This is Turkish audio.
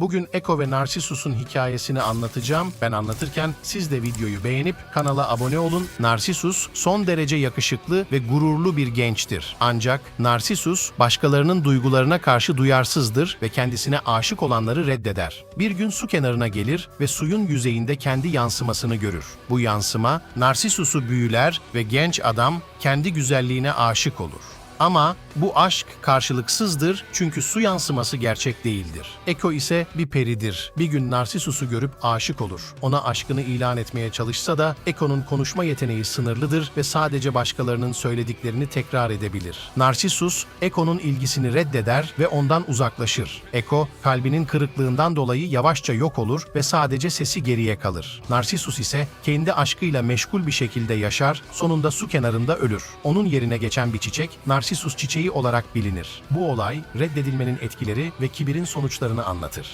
Bugün Eko ve Narsisus'un hikayesini anlatacağım. Ben anlatırken siz de videoyu beğenip kanala abone olun. Narsisus son derece yakışıklı ve gururlu bir gençtir. Ancak Narsisus başkalarının duygularına karşı duyarsızdır ve kendisine aşık olanları reddeder. Bir gün su kenarına gelir ve suyun yüzeyinde kendi yansımasını görür. Bu yansıma Narsisus'u büyüler ve genç adam kendi güzelliğine aşık olur. Ama bu aşk karşılıksızdır çünkü su yansıması gerçek değildir. Eko ise bir peridir. Bir gün Narsisus'u görüp aşık olur. Ona aşkını ilan etmeye çalışsa da Eko'nun konuşma yeteneği sınırlıdır ve sadece başkalarının söylediklerini tekrar edebilir. Narsisus, Eko'nun ilgisini reddeder ve ondan uzaklaşır. Eko, kalbinin kırıklığından dolayı yavaşça yok olur ve sadece sesi geriye kalır. Narsisus ise kendi aşkıyla meşgul bir şekilde yaşar, sonunda su kenarında ölür. Onun yerine geçen bir çiçek, Narsisus çiçeği olarak bilinir. Bu olay, reddedilmenin etkileri ve kibirin sonuçlarını anlatır.